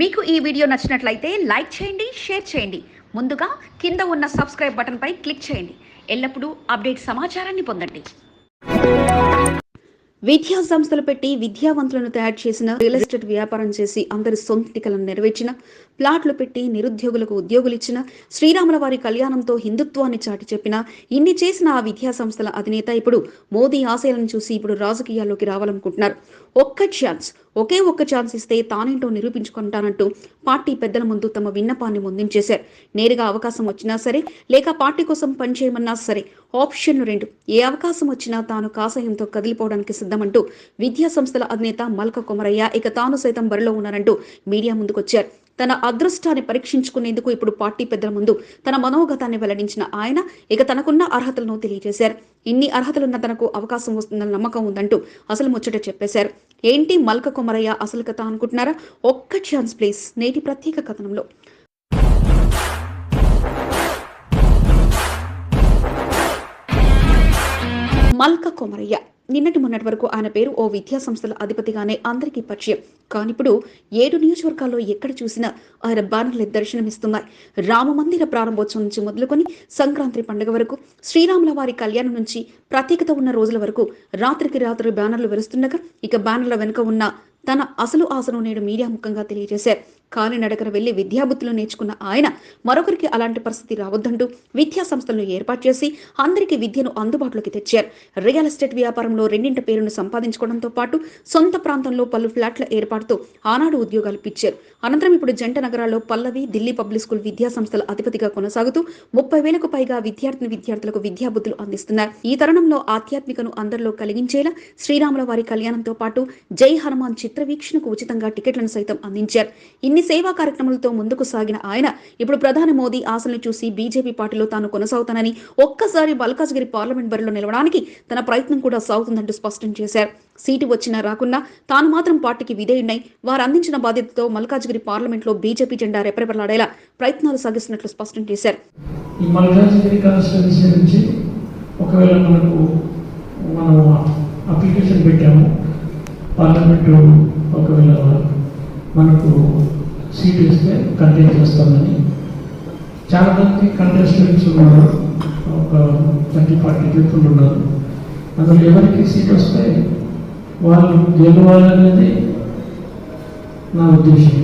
మీకు ఈ వీడియో నచ్చినట్లయితే లైక్ చేయండి షేర్ చేయండి. ముందుగా కింద ఉన్న సబ్స్క్రైబ్ బటన్పై క్లిక్ చేయండి. ఎల్లప్పుడూ అప్డేట్ సమాచారాన్ని పొందండి. విద్యా సంస్థలు పెట్టి విద్యావంతులను తయారు చేసిన రియల్ ఎస్టేట్ వ్యాపారం చేసి అందరి సొంతికలను నెరవేర్చిన ప్లాట్లు పెట్టి నిరుద్యోగులకు ఉద్యోగులు ఇచ్చిన శ్రీరాముల వారి కళ్యాణంతో హిందుత్వాన్ని చాటి చెప్పిన ఇన్ని చేసిన ఆ విద్యా సంస్థల అధినేత ఇప్పుడు మోదీ ఆశయాలను చూసి ఇప్పుడు రాజకీయాల్లోకి రావాలనుకుంటున్నారు. ఒక్క ఛాన్స్ ఒకే ఒక్క ఛాన్స్ ఇస్తే తానేంటో నిరూపించుకుంటానంటూ పార్టీ పెద్దల ముందు తమ విన్నపాన్ని ముందుంచేశారు. నేరుగా అవకాశం వచ్చినా సరే లేక పార్టీ కోసం పనిచేయమన్నా సరే ఆప్షన్లు రెండు ఏ అవకాశం వచ్చినా తాను కాసహ్యంతో కదిలిపోవడానికి సిద్ధమంటూ విద్యా సంస్థల అధినేత మల్క కొమరయ్య ఇక తాను సైతం బరిలో ఉన్నారంటూ మీడియా ముందుకొచ్చారు. తన అదృష్టాన్ని పరీక్షించుకునేందుకు ఇప్పుడు పార్టీ పెద్దల ముందు తన మనోగతాన్ని వెల్లడించిన ఆయన ఇక తనకున్న అర్హతలను తెలియజేశారు. ఇన్ని అర్హతలున్న తనకు అవకాశం వస్తుందన్న నమ్మకం ఉందంటూ అసలు ముచ్చట చెప్పేశారు. ఏంటి మల్క కొమరయ్య అసలు కథ అనుకుంటున్నారా? ఒక్క ఛాన్స్ ప్లీజ్. నేటి ప్రత్యేక కథనంలో. మల్క కొమరయ్య నిన్నటి మొన్నటి వరకు ఆయన పేరు ఓ విద్యా సంస్థల అధిపతిగానే అందరికీ పరిచయం. కానిప్పుడు ఏడు నియోజకవర్గాల్లో ఎక్కడ చూసినా ఆయన బ్యానర్లు దర్శనమిస్తున్నాయి. రామ మందిర ప్రారంభోత్సవం నుంచి మొదలుకొని సంక్రాంతి పండుగ వరకు శ్రీరాముల వారి కళ్యాణం నుంచి ప్రత్యేకత ఉన్న రోజుల వరకు రాత్రికి రాత్రి బ్యానర్లు వెలుస్తుండగా ఇక బ్యానర్ల వెనుక ఉన్న తన అసలు ఆశను నేడు మీడియా ముఖంగా తెలియజేశారు. కాలినడకన వెళ్ళి విద్యాబుద్ధులు నేర్చుకున్న ఆయన మరొకరికి అలాంటి పరిస్థితి రావద్దంటూ విద్యా సంస్థలను ఏర్పాటు చేసి అందరికీ విద్యను అందుబాటులోకి తెచ్చారు. రియల్ ఎస్టేట్ వ్యాపారంలో రెండింటి పేరును సంపాదించుకోవడంతో పాటు సొంత ప్రాంతంలో పలు ఫ్లాట్ల ఏర్పాటుతో ఆనాడు ఉద్యోగాలు పిచ్చారు. అనంతరం ఇప్పుడు జంట నగరాల్లో పల్లవి ఢిల్లీ పబ్లిక్ స్కూల్ విద్యా సంస్థల అధిపతిగా కొనసాగుతూ ముప్పై వేలకు పైగా విద్యార్థిని విద్యార్థులకు విద్యాబుద్ధులు అందిస్తున్నారు. ఈ తరుణంలో ఆధ్యాత్మికను అందరిలో కలిగించేలా శ్రీరాముల వారి కళ్యాణంతో పాటు జై హనుమాన్ చిత్ర వీక్షణకు ఉచితంగా టికెట్లను సైతం అందించారు. ఇన్ని సేవా కార్యక్రమాలతో ముందుకు సాగిన ఆయన ఇప్పుడు ప్రధాని మోదీ ఆశలను చూసి బీజేపీ పార్టీలో తాను కొనసాగుతానని ఒక్కసారి మల్కాజ్గిరి పార్లమెంట్ బరిలో నిలవడానికి తన ప్రయత్నం కూడా తీసుకుందంటూ స్పష్టం చేశారు. సీటు వచ్చినా రాకున్నా తాను మాత్రం పార్టీకి విధేయుడై వారు అందించిన బాధ్యతతో మల్కాజ్గిరి పార్లమెంట్లో బీజేపీ జెండా రెపరెపలాడేలా ప్రయత్నాలు సాగిస్తున్నట్లు స్పష్టం చేశారు. ఈ మల్కాజ్గిరి కాన్స్టిట్యున్సీ నుంచి ఒకవేళ మనకు మనం అప్లికేషన్ పెట్టాము పార్లమెంటు ఒకవేళ మనకు సీట్ ఇస్తే కంటెస్ట్ చేస్తామని చాలా మంది కంటెస్టెంట్స్ ఉన్నారు. ఒక థర్టీ ఫార్టీ పీపుల్ ఉన్నారు. అసలు ఎవరికి సీట్ వస్తే వాళ్ళు గెలవాలనేది నా ఉద్దేశం.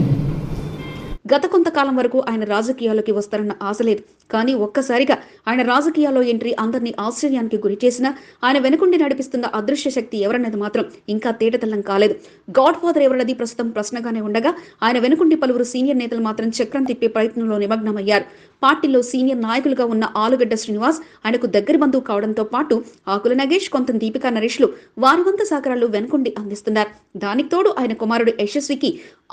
గత కొంతకాలం వరకు ఆయన రాజకీయాల్లోకి వస్తారన్న ఆశ లేదు. కానీ ఒక్కసారిగా ఆయన రాజకీయాల్లో ఎంట్రీ అందరినీ ఆశ్చర్యానికి గురి చేసినా ఆయన వెనుకుండి నడిపిస్తున్న అదృశ్య శక్తి ఎవరన్నది మాత్రం ఇంకా తేటతెల్లం కాలేదు. గాడ్ ఫాదర్ ఎవరన్నది ప్రస్తుతం ప్రశ్నగానే ఉండగా ఆయన వెనుకుండి పలువురు సీనియర్ నేతలు మాత్రం చక్రం తిప్పే ప్రయత్నంలో నిమగ్నమయ్యారు. పార్టీలో సీనియర్ నాయకులుగా ఉన్న ఆలుగడ్డ శ్రీనివాస్ ఆయనకు దగ్గరి బంధువు కావడంతో పాటు ఆకుల నగేష్ కొంత దీపికా నరేష్లు వారి వంతు సహకారాలు వెనుకొండి అందిస్తున్నారు. దానికి తోడు ఆయన కుమారుడు యశస్వికి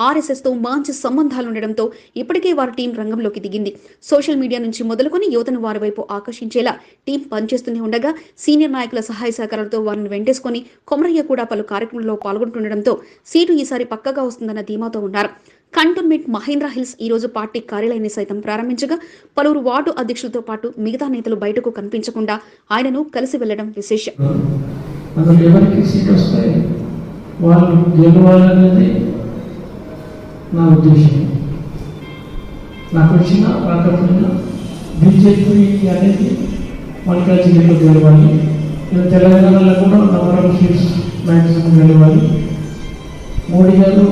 ఆర్ఎస్ఎస్తో మంచి సంబంధాలు ఉండడంతో ఇప్పటికే వారి టీం రంగంలోకి దిగింది. సోషల్ మీడియా నుంచి మొదలుకొని యువతను వారి వైపు ఆకర్షించేలా టీం పనిచేస్తూనే ఉండగా సీనియర్ నాయకుల సహాయ సహకారాలతో వారిని వెంటేసుకొని కొమరయ్య కూడా పలు కార్యక్రమాల్లో పాల్గొంటుండడంతో సీటు ఈసారి పక్కగా వస్తుందన్న ధీమాతో ఉన్నారు. కంటోన్మెంట్ మహేంద్ర హిల్స్ ఈ రోజు పార్టీ కార్యాలయాన్ని సైతం ప్రారంభించగా పలువురు వార్డు అధ్యక్షులతో పాటు మిగతా నేతలు బయటకు కనిపించకుండా ఆయనను కలిసి వెళ్ళడం విశేషం. నా ఉద్దేశం. నాకు వచ్చిన రాకపోయినా బీజేపీ అనేది మల్కాజ్గిరిలో గెలవాలి. తెలంగాణలో కూడా నవరం ఆఫ్ సీట్స్ మ్యాక్సిమం గెలవాలి. మోడీ గారు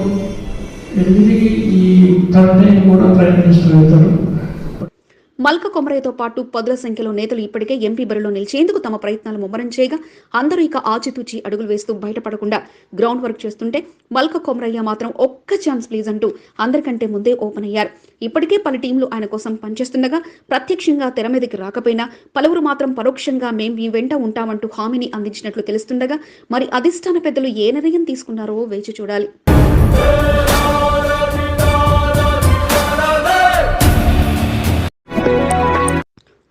ఈ కూడా మల్క కొమరయ్యతో పాటు పదుల సంఖ్యలో నేతలు ఇప్పటికే ఎంపీ బరిలో నిలిచేందుకు తమ ప్రయత్నాలు ముమ్మరం చేయగా అందరూ ఇక ఆచితూచి అడుగులు వేస్తూ బయటపడకుండా గ్రౌండ్ వర్క్ చేస్తుంటే మల్క కొమరయ్య మాత్రం ఒక్క ఛాన్స్ ప్లీజ్ అంటూ అందరికంటే ముందే ఓపెన్ అయ్యారు. ఇప్పటికే పలు టీంలు ఆయన కోసం పనిచేస్తుండగా ప్రత్యక్షంగా తెర మీదకి రాకపోయినా పలువురు మాత్రం పరోక్షంగా మేం మీ వెంట ఉంటామంటూ హామీని అందించినట్లు తెలుస్తుండగా మరి అధిష్టాన పెద్దలు ఏ నిర్ణయం తీసుకున్నారో వేచి చూడాలి.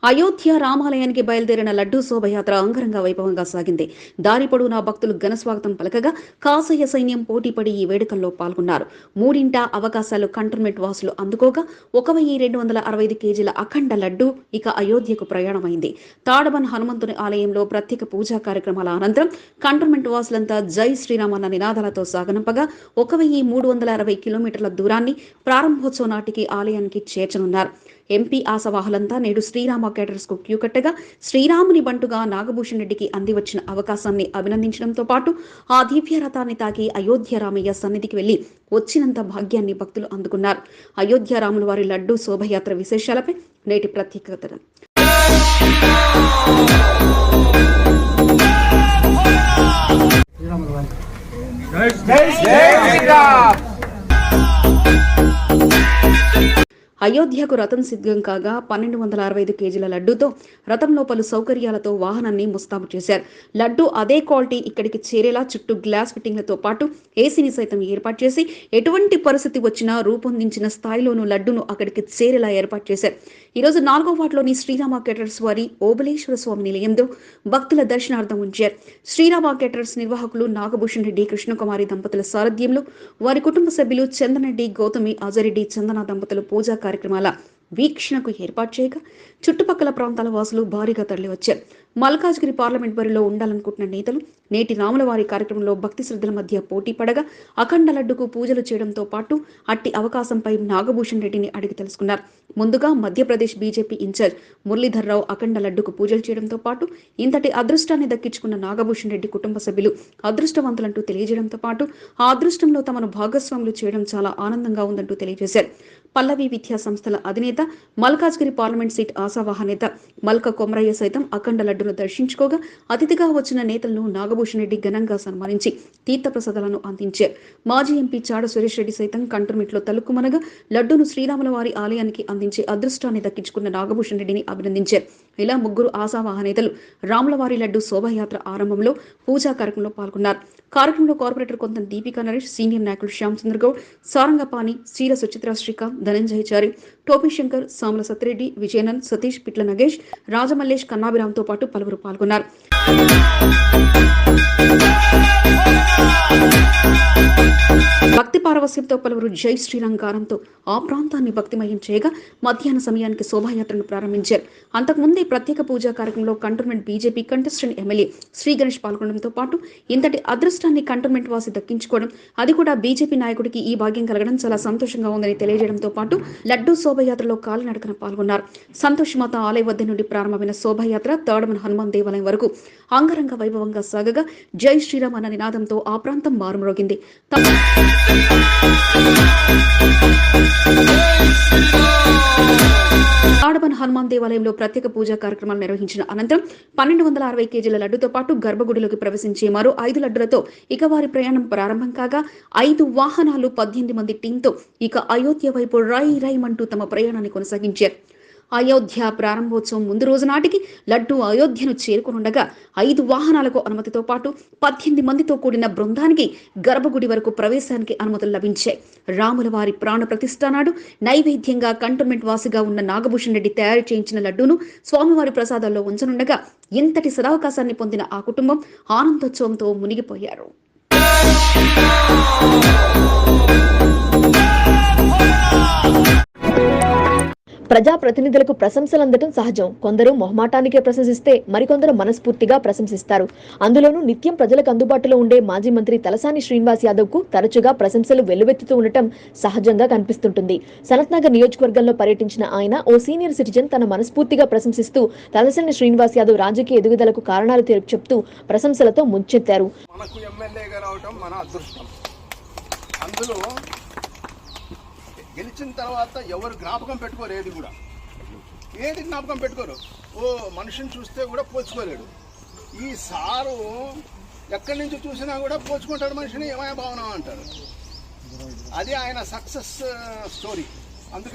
అయోధ్య రామాలయానికి బయలుదేరిన లడ్డూ శోభయాత్ర అంగరంగ వైభవంగా సాగింది. దారి పొడవునా భక్తులు ఘనస్వాగతం పలకగా కాసయ్య సైన్యం పోటీపడి ఈ వేడుకల్లో పాల్గొన్నారు. మూడింట అవకాశాలు కంటోన్మెంట్ వాసులు అందుకోగా ఒక వెయ్యి రెండు వందల అరవై ఐదు కేజీల అఖండ లడ్డు ఇక అయోధ్యకు ప్రయాణమైంది. తాడబన్ హనుమంతుని ఆలయంలో ప్రత్యేక పూజా కార్యక్రమాల అనంతరం కంటోన్మెంట్ వాసులంతా జై శ్రీరామ్ అన్న నినాదాలతో సాగనంపగా ఒక వెయ్యి మూడు వందల అరవై కిలోమీటర్ల దూరాన్ని ప్రారంభోత్సవం నాటికి ఆలయానికి చేర్చనున్నారు. ఎంపీ ఆశవాహులంతా నేడు శ్రీరామ కేటర్స్కు క్యూ కట్టగా శ్రీరాముని బంటుగా నాగభూషణ్ రెడ్డికి అందివచ్చిన అవకాశాన్ని అభినందించడంతో పాటు ఆ దివ్య రథాన్ని తాకి అయోధ్య రామయ్య సన్నిధికి వెళ్ళి వచ్చినంత భాగ్యాన్ని భక్తులు అందుకున్నారు. అయోధ్య రాముల వారి లడ్డూ శోభయాత్ర విశేషాలపై నేటి ప్రత్యేకత అయోధ్యకు రథం సిద్ధం కాగా పన్నెండు వందల అరవై ఐదు కేజీల లడ్డూతో రథంలో పలు సౌకర్యాలతో వాహనాన్ని ముస్తాబు చేశారు. లడ్డు అదే క్వాలిటీ ఇక్కడికి చేరేలా చుట్టూ గ్లాస్ ఫిట్టింగ్లతో పాటు ఏసీని సైతం ఏర్పాటు చేసి ఎటువంటి పరిస్థితి వచ్చినా రూపొందించిన స్థాయిలోనూ లడ్డును అక్కడికి చేరేలా ఏర్పాటు చేశారు. ఈరోజు నాలుగో వార్డులోని శ్రీరామ కేటర్స్ వారి ఓబలేశ్వర స్వామి నిలయంలో భక్తుల దర్శనార్థం ఉంచారు. శ్రీరామ కేటర్స్ నిర్వాహకులు నాగభూషణ్ రెడ్డి కృష్ణకుమారి దంపతుల సారథ్యంలో వారి కుటుంబ సభ్యులు చందనరెడ్డి గౌతమి అజరెడ్డి చందన దంపతులు పూజా కార్యక్రమాల వీక్షణకు ఏర్పాటు చేయగా చుట్టుపక్కల ప్రాంతాల వాసులు భారీగా తరలివచ్చారు. మల్కాజ్గిరి పార్లమెంట్ బరిలో ఉండాలనుకుంటున్న నేతలు నేటి రాములవారి కార్యక్రమంలో భక్తి శ్రద్ధల మధ్య పోటీ పడగా అఖండ లడ్డుకు పూజలు చేయడంతో పాటు అట్టి అవకాశంపై నాగభూషణ్ రెడ్డిని అడిగి తెలుసుకున్నారు. ముందుగా మధ్యప్రదేశ్ బీజేపీ ఇన్ఛార్జ్ మురళీధర్ రావు అఖండ లడ్డుకు పూజలు చేయడంతో పాటు ఇంతటి అదృష్టాన్ని దక్కించుకున్న నాగభూషణ్ రెడ్డి కుటుంబ సభ్యులు అదృష్టవంతులంటూ తెలియజేయడంతో పాటు ఆ అదృష్టంలో తమను భాగస్వాములు చేయడం చాలా ఆనందంగా ఉందంటూ తెలియజేశారు. పల్లవి విద్యా సంస్థల అధినేత మల్కాజ్గిరి పార్లమెంట్ సీట్ ఆశావాహ నేత మల్క కొమరయ్య సైతం అఖండ లడ్డును దర్శించుకోగా అతిథిగా వచ్చిన నేతలను నాగభూషణ్ రెడ్డి ఘనంగా సన్మానించి తీర్థప్రసాదాలను అందించారు. మాజీ ఎంపీ చాడ సురేష్ రెడ్డి సైతం కంటర్మిట్లో తలుక్కుమనగా లడ్డును శ్రీరాముల వారి ఆలయానికి అందించే అదృష్టాన్ని దక్కించుకున్న నాగభూషణ్ రెడ్డిని అభినందించారు. ఇలా ముగ్గురు ఆశావాహనేతలు రాములవారి లడ్డు శోభాయాత్ర ఆరంభంలో పూజా కార్యక్రమంలో పాల్గొన్నారు. కార్యక్రమంలో కార్పొరేటర్ కొంత దీపికా నరేష్ సీనియర్ నాయకులు శ్యామ్ చంద్ర గౌడ్ సారంగపాణి శ్రీల సుచిత్ర శ్రీకాంత్ ధనంజయచారి టోపీ శంకర్ సామల సత్యరెడ్డి విజయనంద్ సతీష్ పిట్ల నగేష్ రాజమల్లేష్ కన్నాభిరామ్తో పాటు పలువురు పాల్గొన్నారు. భక్తి పారవస్యంతో పలువురు జై శ్రీరామ్ గానంతో ఆ ప్రాంతాన్ని భక్తిమయం చేయగా మధ్యాహ్న సమయానికి శోభాయాత్రను ప్రారంభించారు. అంతకుముందే ప్రత్యేక పూజా కార్యక్రమంలో cantonment BJP contestant MLA Shri Ganesh పాల్గొనడంతో పాటు ఇంతటి అదృష్టాన్ని కంటోన్మెంట్ వాసి దక్కించుకోవడం అది కూడా బీజేపీ నాయకుడికి ఈ భాగ్యం కలగడం చాలా సంతోషంగా ఉందని తెలియజేయడంతో పాటు లడ్డూ శోభయాత్రలో కాలినడకన పాల్గొన్నారు. సంతోష్ మాత ఆలయ వద్ద నుండి ప్రారంభమైన శోభయాత్ర తాడమన హనుమాన్ దేవాలయం వరకు అంగరంగ వైభవంగా సాగగా జై శ్రీరామ్ అన్న నినాదంతో ఆ ప్రాంతం మారుమ్రోగింది. ఆడబన్ హనుమాన్ దేవాలయంలో ప్రత్యేక పూజా కార్యక్రమాలు నిర్వహించిన అనంతరం పన్నెండు వందల అరవై కేజీల లడ్డుతో పాటు గర్భగుడిలోకి ప్రవేశించే మరో ఐదు లడ్డులతో ఇక వారి ప్రయాణం ప్రారంభం కాగా ఐదు వాహనాలు పద్దెనిమిది మంది టీంతో ఇక అయోధ్య వైపు రై రైమంటూ తమ ప్రయాణాన్ని కొనసాగించారు. అయోధ్య ప్రారంభోత్సవం ముందు రోజు నాటికి లడ్డు అయోధ్యను చేరుకునుండగా ఐదు వాహనాలకు అనుమతితో పాటు పద్దెనిమిది మందితో కూడిన బృందానికి గర్భగుడి వరకు ప్రవేశానికి అనుమతులు లభించాయి. రాముల వారి ప్రాణ ప్రతిష్ట నాడు నైవేద్యంగా కంటోన్మెంట్ వాసిగా ఉన్న నాగభూషణ్ రెడ్డి తయారు చేయించిన లడ్డూను స్వామివారి ప్రసాదాల్లో ఉంచనుండగా ఇంతటి సదావకాశాన్ని పొందిన ఆ కుటుంబం ఆనందోత్సవంతో మునిగిపోయారు. ప్రజాప్రతినిధులకు ప్రశంసలు అందటం సహజం. కొందరు మొహమాటానికే ప్రశంసిస్తే మరికొందరు మనస్ఫూర్తిగా ప్రశంసిస్తారు. అందులోనూ నిత్యం ప్రజలకు అందుబాటులో ఉండే మాజీ మంత్రి తలసాని శ్రీనివాస్ యాదవ్కు తరచుగా ప్రశంసలు వెల్లువెత్తుతూ ఉండటం సహజంగా కనిపిస్తుంటుంది. సనత్నగర్ నియోజకవర్గంలో పర్యటించిన ఆయన ఓ సీనియర్ సిటిజన్ తన మనస్ఫూర్తిగా ప్రశంసిస్తూ తలసాని శ్రీనివాస్ యాదవ్ రాజకీయ ఎదుగుదలకు కారణాలు తెలు- చెప్తూ ప్రశంసలతో ముంచెత్తారు. అందులో గెలిచిన తర్వాత ఎవరు జ్ఞాపకం పెట్టుకోరు ఏది కూడా. ఏది జ్ఞాపకం పెట్టుకోరు? ఓ మనిషిని చూస్తే కూడా పోల్చుకోలేడు. ఈ సారు ఎక్కడి నుంచి చూసినా కూడా పోల్చుకుంటాడు మనిషిని ఏమయ భావన అంటారు అది ఆయన సక్సెస్ స్టోరీ.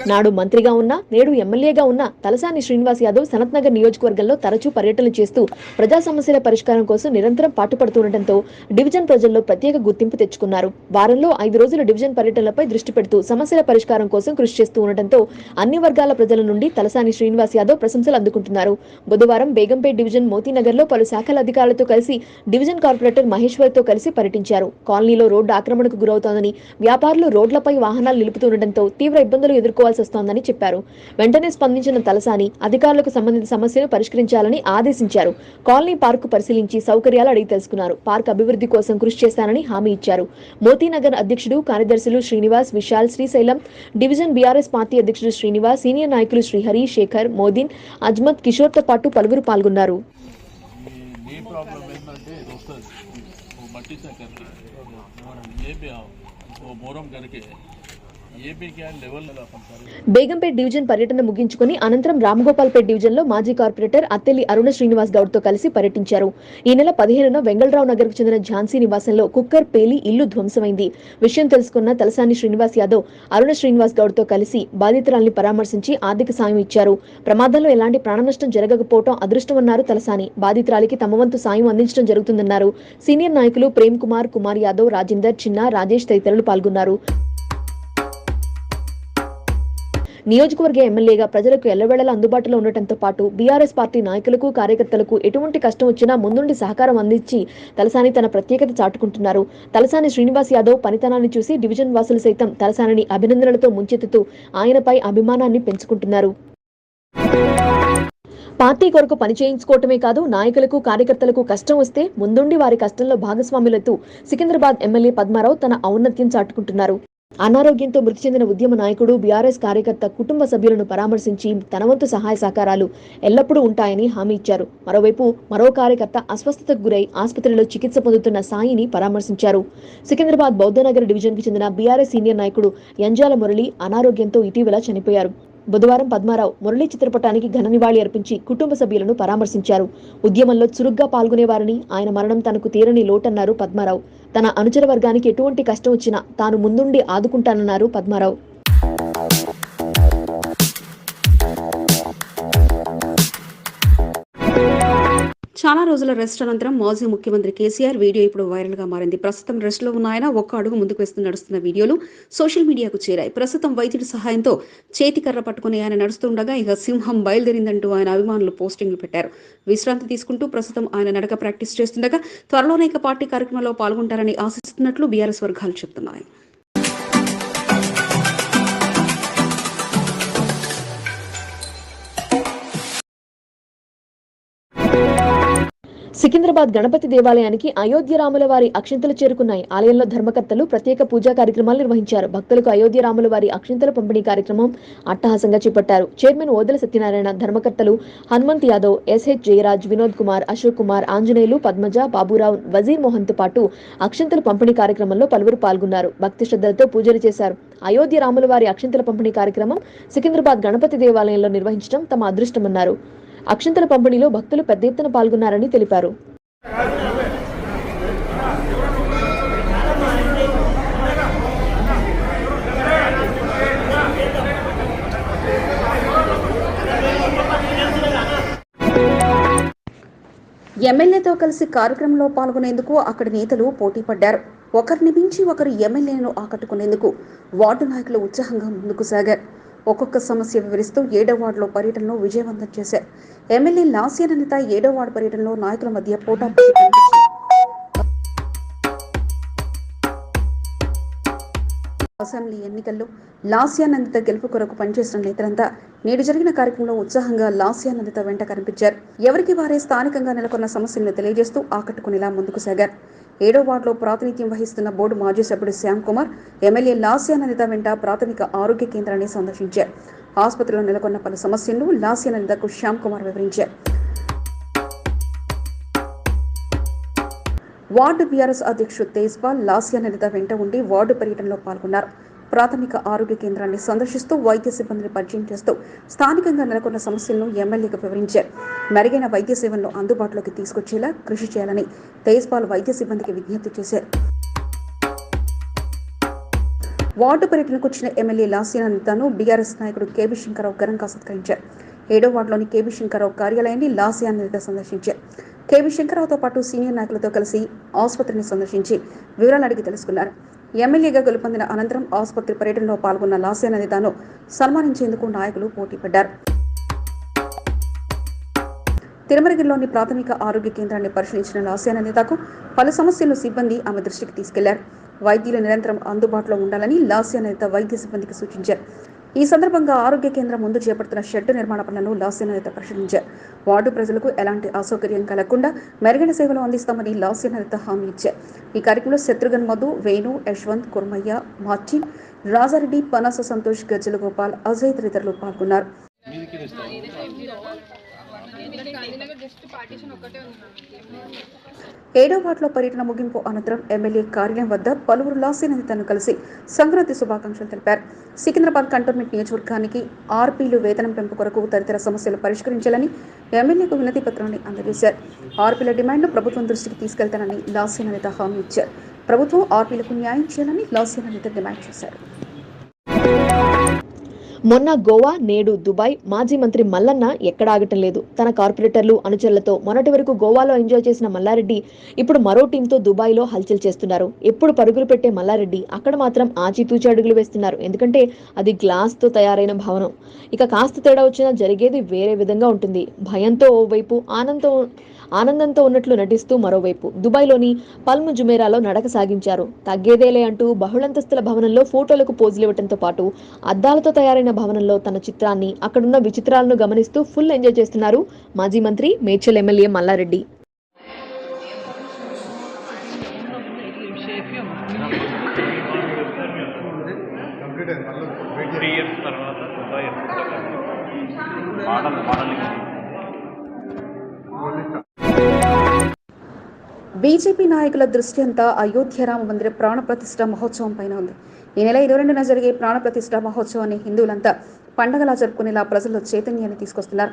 నాడు మంత్రిగా ఉన్న నేడు ఎమ్మెల్యేగా ఉన్న తలసాని శ్రీనివాస్ యాదవ్ సనత్ నగర్ నియోజకవర్గంలో తరచూ పర్యటనలు చేస్తూ ప్రజా సమస్యల పరిష్కారం కోసం నిరంతరం పాటుపడుతుండటంతో డివిజన్ ప్రజల్లో ప్రత్యేక గుర్తింపు తెచ్చుకున్నారు. వారంలో ఐదు రోజుల డివిజన్ పర్యటనలపై దృష్టి పెడుతూ సమస్యల పరిష్కారం కోసం కృషి చేస్తూ ఉండటంతో అన్ని వర్గాల ప్రజల నుండి తలసాని శ్రీనివాస్ యాదవ్ ప్రశంసలు అందుకుంటున్నారు. బుధవారం బేగంపేట్ డివిజన్ మోతీనగర్లో పలు శాఖల అధికారులతో కలిసి డివిజన్ కార్పొరేటర్ మహేశ్వర్తో కలిసి పర్యటించారు. కాలనీలో రోడ్డు ఆక్రమణకు గురవుతోందని వ్యాపారులు రోడ్లపై వాహనాలు నిలుపుతుండటంతో తీవ్ర ఇబ్బందులు ఎదుర్కోవాల్సి వస్తోందని చెప్పారు వెంటనే స్పందించిన తలసాని అధికారులకు సంబంధిత సమస్యలు పరిష్కరించాలని ఆదేశించారు కాలనీ పార్కు పరిశీలించి సౌకర్యాలు అడిగి తెలుసుకున్నారు పార్క్ అభివృద్ధి కోసం కృషి చేస్తానని హామీ ఇచ్చారు మోతీనగర్ అధ్యక్షుడు కార్యదర్శులు Srinivas Vishal Srisailam division BRS party అధ్యక్షుడు శ్రీనివాస్ సీనియర్ నాయకులు శ్రీహరి శేఖర్ మోదీన్ అజ్మత్ కిషోర్తో పాటు పలువురు పాల్గొన్నారు ये प्रॉब्लम ఏంటంటే ఇది వస్తుంది वो मट्टी से करके ये भी आओ, वो मोरम करके బేగంపేట్ డివిజన్ పర్యటన ముగించుకుని అనంతరం రామగోపాల్పేట్ డివిజన్లో మాజీ కార్పొరేటర్ అత్తెల్లి అరుణ శ్రీనివాస్ గౌడ్తో కలిసి పర్యటించారు. ఈ నెల పదిహేనున వెంగళరావు నగర్కు చెందిన ఝాన్సీ నివాసంలో కుక్కర్ పేలి ఇల్లు ధ్వంసమైంది. విషయం తెలుసుకున్న తలసాని శ్రీనివాస్ యాదవ్ అరుణ శ్రీనివాస్ గౌడ్తో కలిసి బాధితురాల్ని పరామర్శించి ఆర్థిక సాయం ఇచ్చారు. ప్రమాదంలో ఎలాంటి ప్రాణనష్టం జరగకపోవడం అదృష్టమన్నారు తలసాని. బాధితురాలికి తమ వంతు సాయం అందించడం జరుగుతుందన్నారు. సీనియర్ నాయకులు ప్రేమ్ కుమార్ కుమార్ యాదవ్ రాజేందర్ చిన్న రాజేష్ తదితరులు పాల్గొన్నారు. నియోజకవర్గ ఎమ్మెల్యేగా ప్రజలకు ఎల్లవేళలా అందుబాటులో ఉండటంతో పాటు బీఆర్ఎస్ పార్టీ నాయకులకు కార్యకర్తలకు ఎటువంటి కష్టం వచ్చినా ముందుండి సహకారం అందించి తలసాని తన ప్రత్యేకత చాటుకుంటున్నారు. తలసాని శ్రీనివాస్ యాదవ్ పనితనాన్ని చూసి డివిజన్ వాసులు సైతం తలసానిని అభినందనలతో ముంచెత్తుతూ ఆయనపై అభిమానాన్ని పెంచుకుంటున్నారు. పార్టీ కొరకు పని చేయించుకోవటమే కాదు నాయకులకు కార్యకర్తలకు కష్టం వస్తే ముందుండి వారి కష్టంలో భాగస్వాములతో సికింద్రాబాద్ ఎమ్మెల్యే పద్మారావు తన ఔన్నత్యం చాటుకుంటున్నారు. అనారోగ్యంతో మృతి చెందిన ఉద్యమ నాయకుడు బీఆర్ఎస్ కార్యకర్త కుటుంబ సభ్యులను పరామర్శించి తన వంతు సహాయ సహకారాలు ఎల్లప్పుడూ ఉంటాయని హామీ ఇచ్చారు. మరోవైపు మరో కార్యకర్త అస్వస్థతకు గురై ఆసుపత్రిలో చికిత్స పొందుతున్న సాయిని పరామర్శించారు. సికింద్రాబాద్ బౌద్ధనగర్ డివిజన్కు చెందిన బీఆర్ఎస్ సీనియర్ నాయకుడు యంజాల మురళి అనారోగ్యంతో ఇటీవల చనిపోయారు. బుధవారం పద్మారావు మురళీ చిత్రపటానికి ఘన నివాళి అర్పించి కుటుంబ సభ్యులను పరామర్శించారు. ఉద్యమంలో చురుగ్గా పాల్గొనేవారని ఆయన మరణం తనకు తీరని లోటన్నారు పద్మారావు. తన అనుచర వర్గానికి ఎటువంటి కష్టం వచ్చినా తాను ముందుండి ఆదుకుంటానన్నారు పద్మారావు. చాలా రోజుల రెస్ట్ అనంతరం మాజీ ముఖ్యమంత్రి కేసీఆర్ వీడియో ఇప్పుడు వైరల్గా మారింది. ప్రస్తుతం రెస్ట్లో ఉన్న ఆయన ఒక్క అడుగు ముందుకు వేస్తూ నడుస్తున్న వీడియోలు సోషల్ మీడియాకు చేరాయి. ప్రస్తుతం వైద్యుడి సహాయంతో చేతి కర్ర పట్టుకుని ఆయన నడుస్తుండగా ఇక సింహం బయలుదేరిందంటూ ఆయన అభిమానులు పోస్టింగ్లు పెట్టారు. విశ్రాంతి తీసుకుంటూ ప్రస్తుతం ఆయన నడక ప్రాక్టీస్ చేస్తుండగా త్వరలోనే ఇక పార్టీ కార్యక్రమంలో పాల్గొంటారని ఆశిస్తున్నట్లు బీఆర్ఎస్ వర్గాలు చెబుతున్నాయి సికింద్రాబాద్ గణపతి దేవాలయానికి అయోధ్య రాముల వారి అక్షింతలు చేరుకున్నాయి. ఆలయంలో ధర్మకర్తలు ప్రత్యేక పూజా కార్యక్రమాలు నిర్వహించారు. భక్తులకు అయోధ్య రాముల వారి అక్షింతల పంపిణీ కార్యక్రమం అట్టహాసంగా చేపట్టారు. చైర్మన్ ఓదల సత్యనారాయణ ధర్మకర్తలు హనుమంత్ యాదవ్ ఎస్హెచ్ జయరాజ్ వినోద్ కుమార్ అశోక్ కుమార్ ఆంజనేయులు పద్మజ బాబురావు వజీర్ మోహన్తో పాటు అక్షింతల పంపిణీ కార్యక్రమంలో పలువురు పాల్గొన్నారు. భక్తి శ్రద్ధలతో పూజలు చేశారు. అయోధ్య రాముల వారి అక్షింతల పంపిణీ కార్యక్రమం సికింద్రాబాద్ గణపతి దేవాలయంలో నిర్వహించడం తమ అదృష్టమన్నారు. అక్షంతల పంపిణీలో భక్తులు పెద్ద ఎత్తున పాల్గొన్నారని తెలిపారు. ఎమ్మెల్యేతో కలిసి కార్యక్రమంలో పాల్గొనేందుకు అక్కడి నేతలు పోటీ పడ్డారు. ఒకరిని మించి ఒకరు ఎమ్మెల్యేను ఆకట్టుకునేందుకు వార్డు నాయకులు ఉత్సాహంగా ముందుకు సాగారు. ఒక్కొక్క సమస్య వివరిస్తూ ఏడో వార్డులో పర్యటనను విజయవంతం చేశారు. ఎమ్మెల్యే లాస్యానందిత ఏడో వార్డు పర్యటనలో నాయకుల మధ్య పోటాపోటీ అసెంబ్లీ ఎన్నికల్లో లాస్యానందిత గెలుపు కొరకు పనిచేసిన నేతలంతా నేడు జరిగిన కార్యక్రమంలో ఉత్సాహంగా లాస్యానందిత వెంట కనిపించారు. ఎవరికి వారే స్థానికంగా నెలకొన్న సమస్యలను తెలియజేస్తూ ఆకట్టుకునేలా ముందుకు సాగారు. ఏడో వార్డులో ప్రాతినిధ్యం వహిస్తున్న బోర్డు మాజీ సభ్యుడు శ్యామ్ కుమార్ ఎమ్మెల్యే లాస్యానందిత వెంట ప్రాథమిక ఆరోగ్య కేంద్రాన్ని సందర్శించారు. ఆసుపత్రిలో నెలకొన్న పలు సమస్యలను లాస్యానందితకు శ్యామ్ కుమార్ వివరించారు. వార్డు బీఆర్ఎస్ అధ్యక్షుడు తేజ్పాల్ లాస్యానందిత వెంట ఉండి వార్డు పర్యటనలో పాల్గొన్నారు. ప్రాథమిక ఆరోగ్య కేంద్రాన్ని సందర్శిస్తూ వైద్య సిబ్బందిని పరిచయం చేస్తూ స్థానికంగా నెలకొన్న సమస్యలను ఎమ్మెల్యేకు వివరించారు. మెరుగైన వైద్య సేవలను అందుబాటులోకి తీసుకొచ్చేలా కృషి చేయాలని తేజ్పాల్ వైద్య సిబ్బందికి విజ్ఞప్తి చేశారు. వార్డు పర్యటనకు వచ్చిన ఎమ్మెల్యే లాస్యానందను బీఆర్ఎస్ నాయకుడు కేబీ శంకరరావు ఘనంగా సత్కరించారు. ఏడో వార్డులోని కేబీ శంకరరావు కార్యాలయాన్ని లాస్యానంద సందర్శించారు. కేబీ శంకరరావుతో పాటు సీనియర్ నాయకులతో కలిసి ఆసుపత్రిని సందర్శించి వివరాలు అడిగి తెలుసుకున్నారు. ఎమ్మెల్యేగా గెలుపొందిన అనంతరం ఆసుపత్రి పర్యటనలో పాల్గొన్న లాస్యానందితాను సన్మానించేందుకు నాయకులు పోటీపడ్డారు. తిరుమలగిరిలోని ప్రాథమిక ఆరోగ్య కేంద్రాన్ని పరిశీలించిన లాస్యానందితకు పలు సమస్యలు సిబ్బంది ఆమె దృష్టికి తీసుకెళ్ళారు. వైద్యులు నిరంతరం అందుబాటులో ఉండాలని లాస్యానందిత వైద్య సిబ్బందికి సూచించారు. ఈ సందర్భంగా ఆరోగ్య కేంద్రం ముందు చేపడుతున్న షెడ్డు నిర్మాణ పనులను లాస్యానందిత పరిశీలించారు వార్డు ప్రజలకు ఎలాంటి అసౌకర్యం కలగకుండా మెరుగైన సేవలు అందిస్తామని లాస్యానందిత హామీ ఇచ్చారు. ఈ కార్యక్రమంలో శత్రుఘ్న మధు వేణు యశ్వంత్ కుర్మయ్య మార్టిన్ రాజారెడ్డి పనస సంతోష్ గజ్జల గోపాల్ అజయ్ తదితరులు పాల్గొన్నారు. ఏడో వార్డులో పర్యటన ముగింపు అనంతరం ఎమ్మెల్యే కార్యాలయం వద్ద పలువురు లాస్యనందితను కలిసి సంక్రాంతి శుభాకాంక్షలు తెలిపారు. సికింద్రాబాద్ కంటోన్మెంట్ నియోజకవర్గానికి ఆర్పీలు వేతనం పెంపు కొరకు తదితర సమస్యలు పరిష్కరించాలని ఎమ్మెల్యేకు వినతి పత్రాన్ని అందజేశారు. ఆర్పీల డిమాండ్ను ప్రభుత్వం దృష్టికి తీసుకెళ్తానని లాస్యనందిత హామీ ఇచ్చారు. ప్రభుత్వం ఆర్పీలకు న్యాయం చేయాలని లాస్యనందిత డిమాండ్ చేశారు. మొన్న గోవా నేడు దుబాయ్. మాజీ మంత్రి మల్లన్న ఎక్కడ ఆగటం లేదు. తన కార్పొరేటర్లు అనుచరులతో మొన్నటి వరకు గోవాలో ఎంజాయ్ చేసిన మల్లారెడ్డి ఇప్పుడు మరో టీంతో దుబాయ్లో హల్చల్ చేస్తున్నారు. ఎప్పుడు పరుగులు పెట్టే మల్లారెడ్డి అక్కడ మాత్రం ఆచితూచి అడుగులు వేస్తున్నారు. ఎందుకంటే అది గ్లాస్తో తయారైన భవనం. ఇక కాస్త తేడా వచ్చినా జరిగేది వేరే విధంగా ఉంటుంది. భయంతో ఓవైపు ఆనందంతో ఆనందంతో ఉన్నట్లు నటిస్తూ మరోవైపు. దుబాయ్లోని పల్ము జుమేరాలో నడక సాగించారు. తగ్గేదేలే అంటూ బహుళంతస్తుల భవనంలో ఫోటోలకు పోజులు ఇవ్వడంతో పాటు అద్దాలతో తయారైన భవనంలో తన చిత్రాన్ని అక్కడున్న విచిత్రాలను గమనిస్తూ ఫుల్ ఎంజాయ్ చేస్తున్నారు మాజీ మంత్రి Medchal MLA Mallareddy. Three years తర్వాత దుబాయ్ మోడల్ మోడలింగ్ బీజేపీ నాయకుల దృష్టి అంతా అయోధ్య రామ మందిర ప్రాణ ప్రతిష్ఠ మహోత్సవం పైన ఉంది. ఈ నెల ఇరవై రెండున జరిగే ప్రాణ ప్రతిష్ఠ మహోత్సవాన్ని హిందువులంతా పండగలా జరుపుకునేలా ప్రజల్లో చైతన్యాన్ని తీసుకొస్తున్నారు.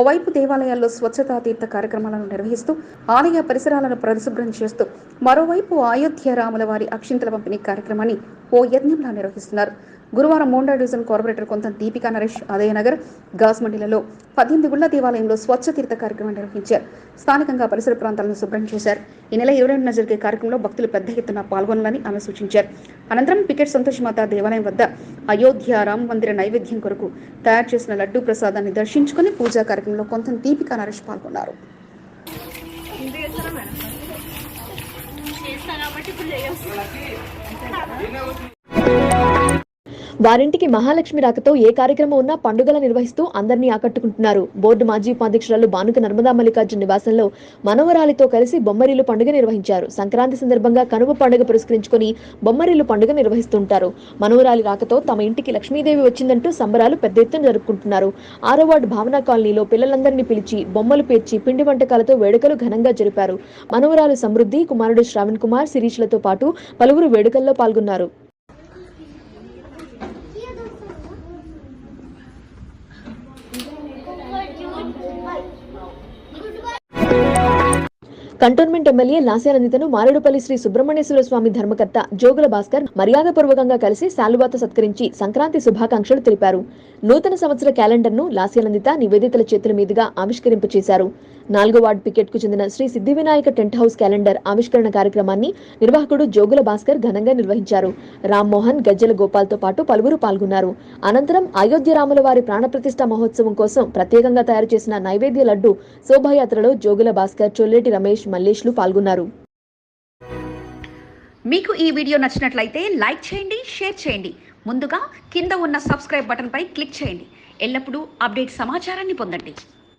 ఓవైపు దేవాలయాల్లో స్వచ్ఛతా తీర్థ కార్యక్రమాలను నిర్వహిస్తూ ఆలయ పరిసరాలను పరిశుభ్రం చేస్తూ మరోవైపు అయోధ్య రాముల వారి అక్షింతల పంపిణీ కార్యక్రమాన్ని ఓ యజ్ఞంలా నిర్వహిస్తున్నారు. గురువారం మోండా డివిజన్ కార్పొరేటర్ కొంత దీపికా నరేష్ అదయనగర్ గాస్మండిలలో పద్దెనిమిది గుళ్ళ దేవాలయంలో స్వచ్ఛ తీర్థ కార్యక్రమం నిర్వహించారు. స్థానికంగా పరిసర ప్రాంతాలను శుభ్రం చేశారు. ఈ నెల ఇరవై రెండున జరిగే కార్యక్రమంలో భక్తులు పెద్ద ఎత్తున పాల్గొనాలని ఆమె సూచించారు. అనంతరం పికెట్ సంతోషమాత దేవాలయం వద్ద అయోధ్య రామ మందిర నైవేద్యం కొరకు తయారు చేసిన లడ్డూ ప్రసాదాన్ని దర్శించుకుని పూజా కార్యక్రమంలో కొంత దీపికా నరేష్ పాల్గొన్నారు. వారింటికి మహాలక్ష్మి రాకతో ఏ కార్యక్రమం ఉన్నా పండుగల నిర్వహిస్తూ అందరినీ ఆకట్టుకుంటున్నారు. బోర్డు మాజీ ఉపాధ్యక్షురాలు బానుక నర్మదా మల్లికార్జున నివాసంలో మనవరాలితో కలిసి బొమ్మరీలు పండుగ నిర్వహించారు. సంక్రాంతి సందర్భంగా కనుమ పండుగ పురస్కరించుకుని బొమ్మరీలు పండుగ నిర్వహిస్తుంటారు. మనవరాలి రాకతో తమ ఇంటికి లక్ష్మీదేవి వచ్చిందంటూ సంబరాలు పెద్ద ఎత్తున జరుపుకుంటున్నారు. ఆరో వార్డు భావనా కాలనీలో పిల్లలందరినీ పిలిచి బొమ్మలు పేర్చి పిండి వంటకాలతో వేడుకలు ఘనంగా జరిపారు. మనవరాలు సమృద్ధి కుమారుడు శ్రావణ్ కుమార్ శిరీష్లతో పాటు పలువురు వేడుకల్లో పాల్గొన్నారు. కంటోన్మెంట్ ఎమ్మెల్యే లాస్యానందితను మారేడుపల్లి శ్రీ సుబ్రహ్మణ్యేశ్వర స్వామి ధర్మకర్త జోగుల భాస్కర్ మర్యాదపూర్వకంగా కలిసి శాలువాత సత్కరించి సంక్రాంతి శుభాకాంక్షలు తెలిపారు. నూతన సంవత్సర క్యాలెండర్ను లాస్యానందిత నివేదితల చేతుల మీదుగా ఆవిష్కరింపచేశారు. నాలుగో వార్డు పికెట్కు చెందిన శ్రీ సిద్ధి వినాయక టెంట్ హౌస్ క్యాలెండర్ ఆవిష్కరణ కార్యక్రమాన్ని నిర్వాహకుడు జోగుల భాస్కర్ ఘనంగా నిర్వహించారు. రామ్మోహన్ గజ్జల గోపాల్తో పాటు పలువురు పాల్గొన్నారు. అనంతరం అయోధ్య రాముల వారి ప్రాణప్రతిష్ఠ మహోత్సవం కోసం ప్రత్యేకంగా తయారు చేసిన నైవేద్య లడ్డు శోభాయాత్రలో జోగుల భాస్కర్ చొల్లేటి రమేష్ మల్లేష్లు పాల్గొన్నారు. మీకు ఈ వీడియో నచ్చినట్లయితే లైక్ చేయండి షేర్ చేయండి. ముందుగా కింద ఉన్న సబ్స్క్రైబ్ బటన్పై క్లిక్ చేయండి. ఎల్లప్పుడూ అప్డేట్ సమాచారాన్ని పొందండి.